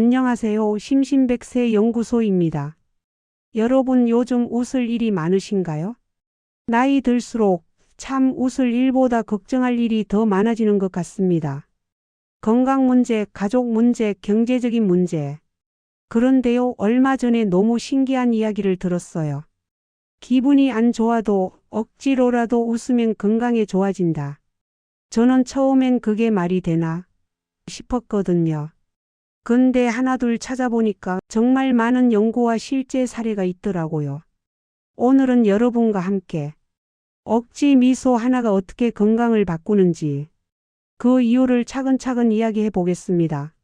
안녕하세요. 심심백세 연구소입니다. 여러분 요즘 웃을 일이 많으신가요? 나이 들수록 참 웃을 일보다 걱정할 일이 더 많아지는 것 같습니다. 건강 문제, 가족 문제, 경제적인 문제. 그런데요, 얼마 전에 너무 신기한 이야기를 들었어요. 기분이 안 좋아도 억지로라도 웃으면 건강에 좋아진다. 저는 처음엔 그게 말이 되나 싶었거든요. 근데 하나둘 찾아보니까 정말 많은 연구와 실제 사례가 있더라고요. 오늘은 여러분과 함께 억지 미소 하나가 어떻게 건강을 바꾸는지 그 이유를 차근차근 이야기해 보겠습니다.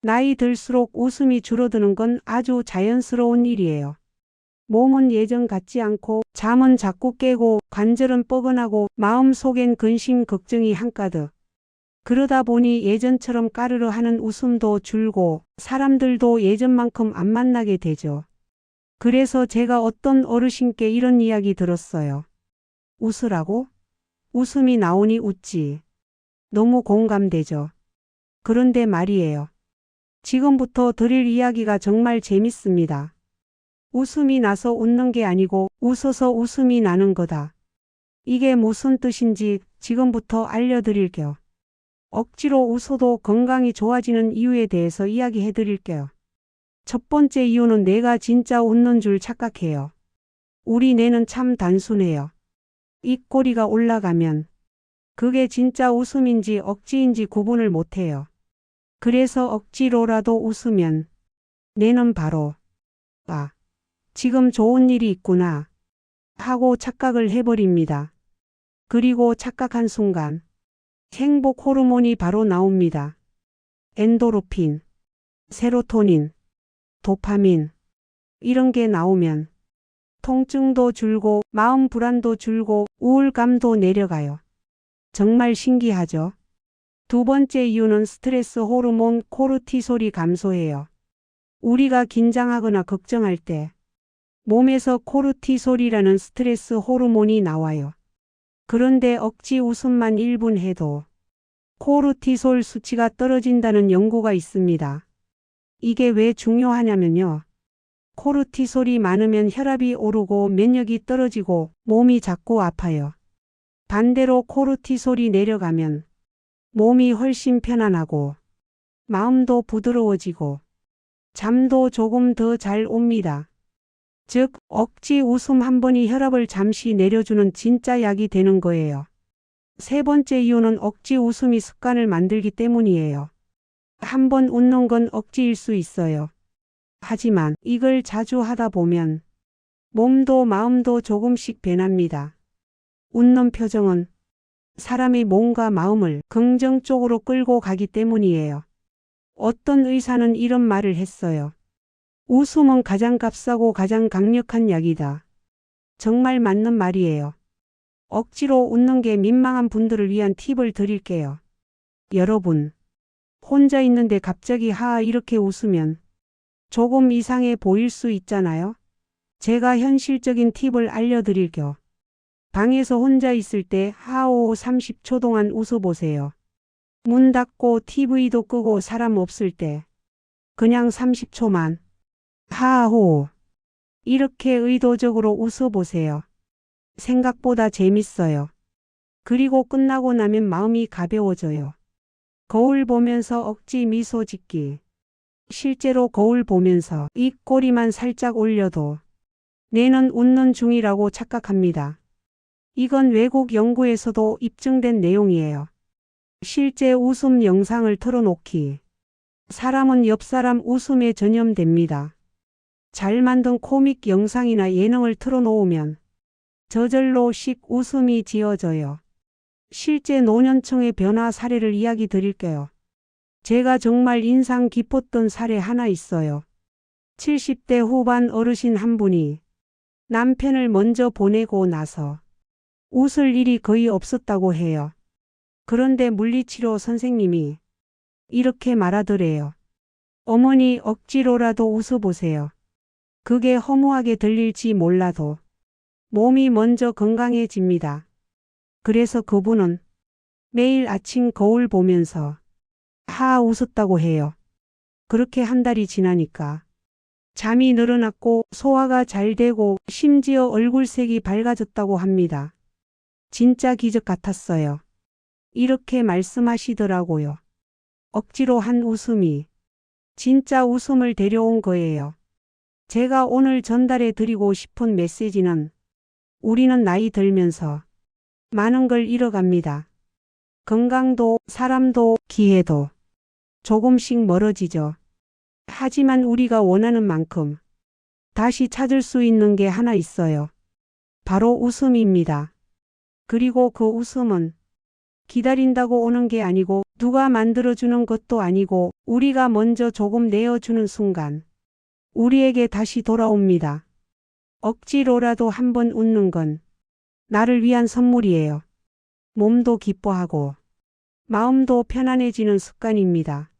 나이 들수록 웃음이 줄어드는 건 아주 자연스러운 일이에요. 몸은 예전 같지 않고 잠은 자꾸 깨고 관절은 뻐근하고 마음속엔 근심 걱정이 한가득. 그러다 보니 예전처럼 까르르 하는 웃음도 줄고 사람들도 예전만큼 안 만나게 되죠. 그래서 제가 어떤 어르신께 이런 이야기 들었어요. 웃으라고? 웃음이 나오니 웃지. 너무 공감되죠. 그런데 말이에요. 지금부터 드릴 이야기가 정말 재밌습니다. 웃음이 나서 웃는 게 아니고 웃어서 웃음이 나는 거다. 이게 무슨 뜻인지 지금부터 알려드릴게요. 억지로 웃어도 건강이 좋아지는 이유에 대해서 이야기해 드릴게요. 첫 번째 이유는 내가 진짜 웃는 줄 착각해요. 우리 뇌는 참 단순해요. 입꼬리가 올라가면 그게 진짜 웃음인지 억지인지 구분을 못해요. 그래서 억지로라도 웃으면 뇌는 바로 아, 지금 좋은 일이 있구나 하고 착각을 해버립니다. 그리고 착각한 순간 행복 호르몬이 바로 나옵니다. 엔도르핀, 세로토닌, 도파민 이런 게 나오면 통증도 줄고 마음 불안도 줄고 우울감도 내려가요. 정말 신기하죠? 두 번째 이유는 스트레스 호르몬 코르티솔이 감소해요. 우리가 긴장하거나 걱정할 때 몸에서 코르티솔이라는 스트레스 호르몬이 나와요. 그런데 억지 웃음만 1분 해도 코르티솔 수치가 떨어진다는 연구가 있습니다. 이게 왜 중요하냐면요. 코르티솔이 많으면 혈압이 오르고 면역이 떨어지고 몸이 자꾸 아파요. 반대로 코르티솔이 내려가면 몸이 훨씬 편안하고 마음도 부드러워지고 잠도 조금 더 잘 옵니다. 즉, 억지 웃음 한 번이 혈압을 잠시 내려주는 진짜 약이 되는 거예요. 세 번째 이유는 억지 웃음이 습관을 만들기 때문이에요. 한 번 웃는 건 억지일 수 있어요. 하지만 이걸 자주 하다 보면 몸도 마음도 조금씩 변합니다. 웃는 표정은 사람의 몸과 마음을 긍정 적으로 끌고 가기 때문이에요. 어떤 의사는 이런 말을 했어요. 웃음은 가장 값싸고 가장 강력한 약이다. 정말 맞는 말이에요. 억지로 웃는 게 민망한 분들을 위한 팁을 드릴게요. 여러분, 혼자 있는데 갑자기 하하 이렇게 웃으면 조금 이상해 보일 수 있잖아요? 제가 현실적인 팁을 알려드릴게요. 방에서 혼자 있을 때 하오 30초 동안 웃어보세요. 문 닫고 TV도 끄고 사람 없을 때 그냥 30초만 하호 이렇게 의도적으로 웃어보세요. 생각보다 재밌어요. 그리고 끝나고 나면 마음이 가벼워져요. 거울 보면서 억지 미소 짓기. 실제로 거울 보면서 입꼬리만 살짝 올려도 뇌는 웃는 중이라고 착각합니다. 이건 외국 연구에서도 입증된 내용이에요. 실제 웃음 영상을 틀어놓기. 사람은 옆 사람 웃음에 전염됩니다. 잘 만든 코믹 영상이나 예능을 틀어놓으면 저절로 씩 웃음이 지어져요. 실제 노년층의 변화 사례를 이야기 드릴게요. 제가 정말 인상 깊었던 사례 하나 있어요. 70대 후반 어르신 한 분이 남편을 먼저 보내고 나서 웃을 일이 거의 없었다고 해요. 그런데 물리치료 선생님이 이렇게 말하더래요. 어머니 억지로라도 웃어보세요. 그게 허무하게 들릴지 몰라도 몸이 먼저 건강해집니다. 그래서 그분은 매일 아침 거울 보면서 하 웃었다고 해요. 그렇게 한 달이 지나니까 잠이 늘어났고 소화가 잘 되고 심지어 얼굴색이 밝아졌다고 합니다. 진짜 기적 같았어요. 이렇게 말씀하시더라고요. 억지로 한 웃음이 진짜 웃음을 데려온 거예요. 제가 오늘 전달해 드리고 싶은 메시지는 우리는 나이 들면서 많은 걸 잃어갑니다. 건강도, 사람도, 기회도 조금씩 멀어지죠. 하지만 우리가 원하는 만큼 다시 찾을 수 있는 게 하나 있어요. 바로 웃음입니다. 그리고 그 웃음은 기다린다고 오는 게 아니고 누가 만들어주는 것도 아니고 우리가 먼저 조금 내어주는 순간 우리에게 다시 돌아옵니다. 억지로라도 한번 웃는 건 나를 위한 선물이에요. 몸도 기뻐하고 마음도 편안해지는 습관입니다.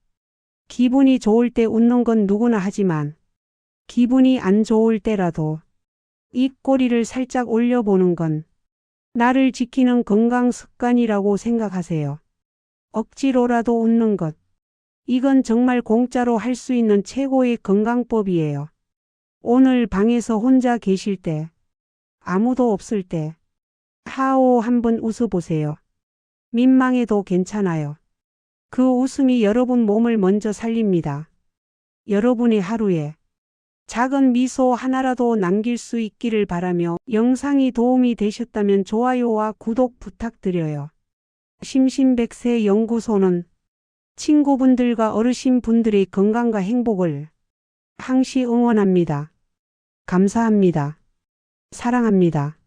기분이 좋을 때 웃는 건 누구나 하지만 기분이 안 좋을 때라도 입꼬리를 살짝 올려보는 건 나를 지키는 건강 습관이라고 생각하세요. 억지로라도 웃는 것. 이건 정말 공짜로 할 수 있는 최고의 건강법이에요. 오늘 방에서 혼자 계실 때, 아무도 없을 때, 하오 한번 웃어보세요. 민망해도 괜찮아요. 그 웃음이 여러분 몸을 먼저 살립니다. 여러분의 하루에 작은 미소 하나라도 남길 수 있기를 바라며 영상이 도움이 되셨다면 좋아요와 구독 부탁드려요. 심심백세 연구소는 친구분들과 어르신분들의 건강과 행복을 항시 응원합니다. 감사합니다. 사랑합니다.